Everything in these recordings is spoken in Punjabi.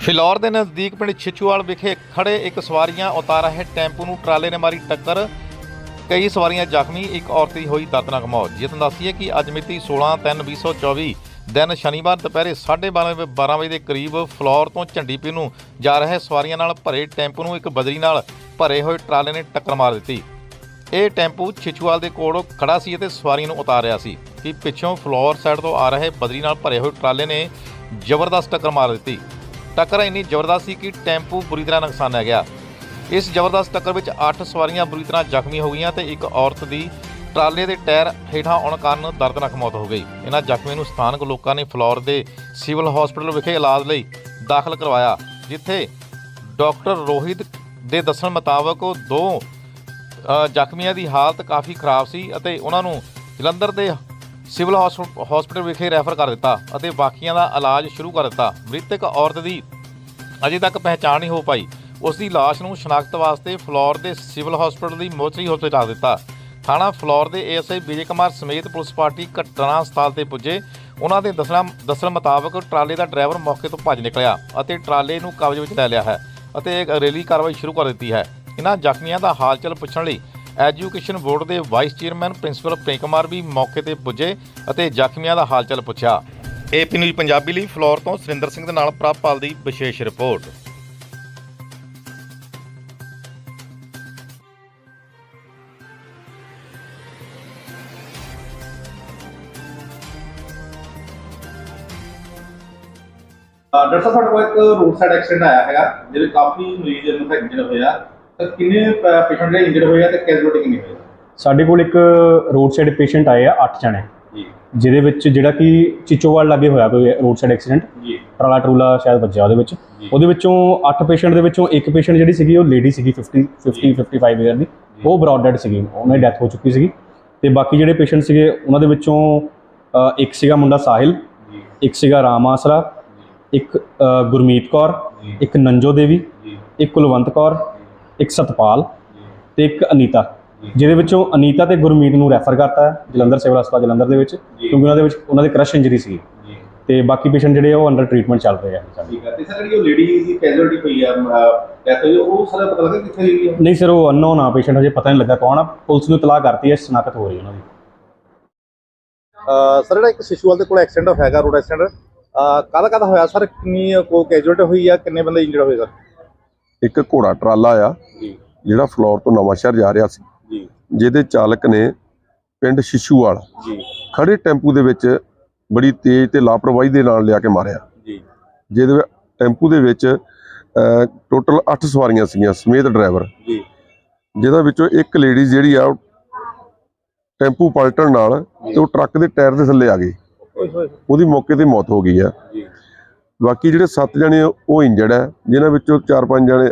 ਫਿਲੌਰ ਦੇ ਨਜ਼ਦੀਕ ਪਿੰਡ ਛਿਚੂਵਾਲ ਵਿਖੇ ਖੜੇ ਇੱਕ ਸਵਾਰੀਆਂ ਉਤਾਰ ਰਹੇ ਟੈਂਪੂ ਨੂੰ ਟਰਾਲੇ ਨੇ ਮਾਰੀ ਟੱਕਰ। ਕਈ ਸਵਾਰੀਆਂ ਜ਼ਖਮੀ, ਇੱਕ ਔਰਤ ਦੀ ਹੋਈ ਦਰਦਨਾਕ ਮੌਤ। ਜਿਤਨ ਦੱਸੀਏ ਕਿ ਅੱਜ ਮਿਤੀ 16/3/2024 ਦਿਨ ਸ਼ਨੀਵਾਰ ਦੁਪਹਿਰੇ 12:30 ਵਜੇ 12 ਵਜੇ ਦੇ ਕਰੀਬ ਫਲੋਰ ਤੋਂ ਝੰਡੀਪੀ ਨੂੰ ਜਾ ਰਹੇ ਸਵਾਰੀਆਂ ਨਾਲ ਭਰੇ ਟੈਂਪੂ ਨੂੰ ਇੱਕ ਬਦਰੀ ਨਾਲ ਭਰੇ ਹੋਏ ਟਰਾਲੇ ਨੇ ਟੱਕਰ ਮਾਰ ਦਿੱਤੀ। ਇਹ ਟੈਂਪੂ ਛਿਛੂਵਾਲ ਦੇ ਕੋਲ ਖੜਾ ਸੀ ਅਤੇ ਸਵਾਰੀਆਂ ਨੂੰ ਉਤਾਰ ਰਿਹਾ ਸੀ ਕਿ ਪਿੱਛੋਂ ਫਲੋਰ ਸਾਈਡ ਤੋਂ ਆ ਰਹੇ ਬਦਰੀ ਨਾਲ ਭਰੇ ਹੋਏ ਟਰਾਲੇ ਨੇ ਜ਼ਬਰਦਸਤ ਟੱਕਰ ਮਾਰ ਦਿੱਤੀ। ਟੱਕਰ ਇੰਨੀ ਜ਼ਬਰਦਸਤ ਸੀ ਕਿ ਟੈਂਪੂ ਬੁਰੀ ਤਰ੍ਹਾਂ ਨੁਕਸਾਨਿਆ ਗਿਆ। ਇਸ ਜ਼ਬਰਦਸਤ ਟੱਕਰ ਵਿੱਚ 8 ਸਵਾਰੀਆਂ ਬੁਰੀ ਤਰ੍ਹਾਂ ਜ਼ਖਮੀ ਹੋ ਗਈਆਂ ਤੇ ਇੱਕ ਔਰਤ ਦੀ ਟਰਾਲੇ ਦੇ ਟਾਇਰ ਹੇਠਾਂ ਆਉਣ ਕਾਰਨ ਦਰਦਨਾਕ ਮੌਤ ਹੋ ਗਈ। ਇਹਨਾਂ ਜ਼ਖਮੀਆਂ ਨੂੰ ਸਥਾਨਕ ਲੋਕਾਂ ਨੇ ਫਲੋਰ ਦੇ ਸਿਵਲ ਹਸਪੀਟਲ ਵਿਖੇ ਇਲਾਜ ਲਈ ਦਾਖਲ ਕਰਵਾਇਆ, ਜਿੱਥੇ ਡਾਕਟਰ ਰੋਹਿਤ ਦੇ ਦੱਸਣ ਮੁਤਾਬਕ ਦੋ ਜ਼ਖਮੀਆਂ ਦੀ ਹਾਲਤ ਕਾਫੀ ਖਰਾਬ ਸੀ ਅਤੇ ਉਹਨਾਂ ਨੂੰ ਜਲੰਧਰ ਦੇ ਸਿਵਲ ਹਸਪ- ਹਸਪੀਟਲ ਵਿਖੇ ਰੈਫਰ ਕਰ ਦਿੱਤਾ ਅਤੇ ਬਾਕੀਆਂ ਦਾ ਇਲਾਜ ਸ਼ੁਰੂ ਕਰ ਦਿੱਤਾ। ਮ੍ਰਿਤਕ ਔਰਤ ਦੀ ਅਜੇ ਤੱਕ ਪਹਿਚਾਣ ਨਹੀਂ ਹੋ ਪਾਈ। ਉਸ ਦੀ ਲਾਸ਼ ਨੂੰ ਸ਼ਨਾਖਤ ਵਾਸਤੇ ਫਲੋਰ ਦੇ ਸਿਵਲ ਹਸਪੀਟਲ ਦੀ ਮੋਚਰੀ ਹਸਪਤਾਲ ਰੱਖ ਦਿੱਤਾ। ਥਾਣਾ ਫਲੋਰ ਦੇ ਏਐਸਆਈ ਵਿਜੇ ਕੁਮਾਰ ਸਮੇਤ ਪੁਲਿਸ ਪਾਰਟੀ ਘਟਨਾ ਸਥਲ ਤੇ ਪੁੱਜੇ। ਉਹਨਾਂ ਦੇ ਦੱਸਣਾ ਦੱਸਣ ਮੁਤਾਬਕ ਟਰਾਲੇ ਦਾ ਡਰਾਈਵਰ ਮੌਕੇ ਤੋਂ ਭੱਜ ਨਿਕਲਿਆ ਅਤੇ ਟਰਾਲੇ ਨੂੰ ਕਬਜ਼ੇ ਵਿੱਚ ਲੈ ਲਿਆ ਹੈ ਅਤੇ ਇੱਕ ਰੈਲੀ ਕਾਰਵਾਈ ਸ਼ੁਰੂ ਕਰ ਦਿੱਤੀ ਹੈ। ਇਹਨਾਂ ਜ਼ਖਮੀਆਂ ਦਾ ਹਾਲਚਲ ਪੁੱਛਣ ਲਈ ਐਜੂਕੇਸ਼ਨ ਬੋਰਡ ਦੇ vice chairman principal Prem Kumar ਵੀ ਮੌਕੇ ਤੇ ਪੁੱਜੇ ਅਤੇ ਜ਼ਖਮੀਆਂ ਦਾ ਹਾਲਚਲ ਪੁੱਛਿਆ। ਏਪੀ ਨਿਊਜ਼ ਪੰਜਾਬੀ ਲਈ ਫਲੋਰ ਤੋਂ ਸੁਰਿੰਦਰ ਸਿੰਘ ਦੇ ਨਾਲ ਪ੍ਰਭਪਾਲ ਦੀ ਵਿਸ਼ੇਸ਼ ਰਿਪੋਰਟ। ਡਾਕਟਰ ਸਾਹਿਬ ਸਾਡੇ ਕੋਲ ਇੱਕ ਰੋਡ ਸਾਈਡ ਐਕਸੀਡੈਂਟ ਆਇਆ ਹੈਗਾ ਜਿਹਦੇ ਕਾਫੀ ਮਰੀਜ਼ ਇੰਜਰਡ ਹੋਇਆ ਤਾਂ ਕਿੰਨੇ ਪੇਸ਼ੈਂਟ ਜਿਹੜੇ ਇੰਜਰਡ ਹੋਏ ਆ ਤੇ ਕੈਜੂਅਲਟੀ ਕਿੰਨੀ ਹੋਈ ਆ? ਸਾਡੇ ਕੋਲ ਇੱਕ ਰੋਡ ਸਾਈਡ ਪੇਸ਼ੈਂਟ ਆਏ ਆ 8 ਜਣੇ। ਜੀ। ਜਿਹਦੇ ਵਿੱਚ ਜਿਹੜਾ ਕਿ ਚਿਚੋਵਾਲ ਲੱਗੇ ਹੋਇਆ ਕੋਈ ਰੋਡ ਸਾਈਡ ਐਕਸੀਡੈਂਟ ਜੀ। ਟਰਾਲਾ ਟਰੂਲਾ ਸ਼ਾਇਦ ਵੱਜਿਆ ਉਹਦੇ ਵਿੱਚ। ਉਹਦੇ ਵਿੱਚੋਂ 8 ਪੇਸ਼ੈਂਟ ਦੇ ਵਿੱਚੋਂ ਇੱਕ ਪੇਸ਼ੈਂਟ ਜਿਹੜੀ ਸੀਗੀ ਉਹ ਲੇਡੀ ਸੀਗੀ 50 50 55 ਇਅਰ ਦੀ। ਉਹ ਬ੍ਰੌਡ ਡੈਡ ਸੀਗੀ ਉਹਨਾਂ ਦੀ ਡੈਥ ਹੋ ਚੁੱਕੀ ਸੀਗੀ। ਤੇ ਬਾਕੀ ਜਿਹੜੇ ਪੇਸ਼ੈਂਟ ਸੀਗੇ ਉਹਨਾਂ ਦੇ ਵਿੱਚੋਂ ਇੱਕ ਸੀਗਾ ਮੁੰਡਾ ਸਾਹਿਲ ਇੱਕ ਸੀਗਾ ਰਾਮ ਆਸਰਾ ਇੱਕ ਗੁਰਮੀਤ ਕੌਰ। ਇੱਕ ਨੰਜੋ ਦੇਵੀ ਇੱਕ ਕੁਲਵੰਤ ਕੌਰ ਇੱਕ ਸਤਪਾਲ ਤੇ ਇੱਕ ਅਨੀਤਾ। ਜਿਹਦੇ ਵਿੱਚੋਂ ਅਨੀਤਾ ਤੇ ਗੁਰਮੀਤ ਨੂੰ ਰੈਫਰ ਕਰਤਾ ਹੈ ਜਲੰਧਰ ਸਿਵਲ ਹਸਪਤਾਲ ਜਲੰਧਰ ਦੇ ਵਿੱਚ ਕਿਉਂਕਿ ਉਹਨਾਂ ਦੇ ਵਿੱਚ ਉਹਨਾਂ ਦੇ ਕ੍ਰਸ਼ ਇੰਜਰੀ ਸੀ। ਤੇ ਬਾਕੀ ਪੇਸ਼ੈਂਟ ਜਿਹੜੇ ਆ ਉਹ ਅੰਡਰ ਟ੍ਰੀਟਮੈਂਟ ਚੱਲ ਰਹੇ ਆ। ਠੀਕ ਹੈ ਤੇ ਸਰ ਜਿਹੜੀ ਉਹ ਲੇਡੀ ਦੀ ਕੈਜੂਅਲਟੀ ਪਈ ਆ ਡੈਥ ਹੋਈ ਉਹ ਸਰ ਪਤਾ ਲੱਗਾ ਕਿੱਥੇ ਹੋਈ ਆ ਨਹੀਂ ਸਰ ਉਹ ਅਨਨੋਨ ਆ ਪੇਸ਼ੈਂਟ ਹਜੇ ਪਤਾ ਨਹੀਂ ਲੱਗਾ ਕੌਣ ਆ। ਪੁਲਿਸ ਨੂੰ ਇਤਲਾਹ ਕਰਤੀ ਹੈ ਸ਼ਨਾਖਤ ਹੋ ਰਹੀ ਉਹਨਾਂ ਦੀ। ਸਰ ਜਿਹੜਾ ਇੱਕ ਸ਼ਿਸ਼ੂਵਾਲ ਦੇ ਕੋਲ ਐਕਸੀਡੈਂਟ ਹੋਇਆਗਾ ਰੋਡ ਐਕਸੀਡੈਂਟ ਕਾਹਦਾ ਕਾਹਦਾ ਹੋਇਆ? ਸਰ ਕਿੰਨੀ ਕੋ ਕੈਜੂਅਲਟੀ ਹੋਈ ਆ? ਕਿੰਨੇ ਬੰਦੇ ਇੰਜਰਡ ਹੋਏ ਸਰ? ਇੱਕ ਘੋੜਾ ਟਰਾਲਾ ਆ ਜਿਹੜਾ ਫਲੋਰ ਤੋਂ ਨਵਾਂ ਸ਼ਹਿਰ ਜਾ ਰਿਹਾ ਸੀ। ਜੀ। ਜਿਹਦੇ ਚਾਲਕ ਨੇ ਪਿੰਡ ਸ਼ਿਸ਼ੂਵਾਲ ਜੀ। ਖੜੇ ਟੈਂਪੂ ਦੇ ਵਿੱਚ ਬੜੀ ਤੇਜ਼ ਤੇ ਲਾਪਰਵਾਹੀ ਦੇ ਨਾਲ ਲਿਆ ਕੇ ਮਾਰਿਆ। ਜੀ। ਜਿਹਦੇ ਟੈਂਪੂ ਦੇ ਵਿੱਚ ਟੋਟਲ 8 ਸਵਾਰੀਆਂ ਸੀਗੀਆਂ ਸਮੇਤ ਡਰਾਈਵਰ। ਜੀ। ਜਿਹਦਾ ਵਿੱਚੋਂ ਇੱਕ ਲੇਡੀ ਜਿਹੜੀ ਆ ਟੈਂਪੂ ਪਲਟਣ ਨਾਲ ਤੇ ਉਹ ਟਰੱਕ ਦੇ ਟਾਇਰ ਦੇ ਥੱਲੇ ਆ ਗਈ। ਉਹਦੀ ਮੌਕੇ ਤੇ ਮੌਤ ਹੋ ਗਈ ਆ। ਬਾਕੀ ਜਿਹੜੇ 7 ਜਣੇ ਉਹ ਇੰਜਰਡ ਆ ਜਿਨ੍ਹਾਂ ਵਿੱਚੋਂ 4-5 ਜਣੇ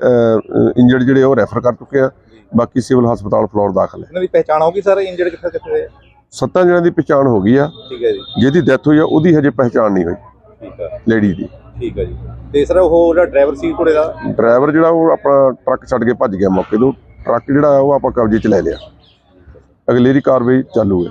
ਇੰਜਰਡ ਜਿਹੜੇ ਉਹ ਰੈਫਰ ਕਰ ਚੁੱਕੇ ਆ। ਬਾਕੀ ਸਿਵਲ ਹਸਪਤਾਲ ਫਲੋਰ ਦਾਖਲ ਹੈ। ਇਹਨਾਂ ਦੀ ਪਹਿਚਾਣ ਹੋ ਗਈ ਸਰ ਇੰਜਰਡ ਕਿੱਥੇ ਕਿੱਥੇ ਦੇ ਆ? ਸੱਤਾਂ ਜਣਿਆਂ ਦੀ ਪਛਾਣ ਹੋ ਗਈ ਆ। ਠੀਕ ਹੈ ਜੀ। ਜਿਹਦੀ ਡੈਥ ਹੋਈ ਆ ਉਹਦੀ ਹਜੇ ਪਹਿਚਾਣ ਨਹੀਂ ਹੋਈ। ਠੀਕ ਹੈ ਲੇਡੀ ਦੀ। ਠੀਕ ਹੈ ਜੀ। ਤੇ ਸਰ ਉਹ ਜਿਹੜਾ ਡਰਾਈਵਰ ਸੀ ਘੋੜੇ ਦਾ? ਡਰਾਈਵਰ ਜਿਹੜਾ ਉਹ ਆਪਣਾ ਟਰੱਕ ਛੱਡ ਕੇ ਭੱਜ ਗਿਆ ਮੌਕੇ ਤੋਂ। ਟਰੱਕ ਜਿਹੜਾ ਉਹ ਆਪਾਂ ਕਬਜ਼ੇ 'ਚ ਲੈ ਲਿਆ। ਅਗਲੇਰੀ ਕਾਰਵਾਈ ਚਾਲੂ ਹੈ।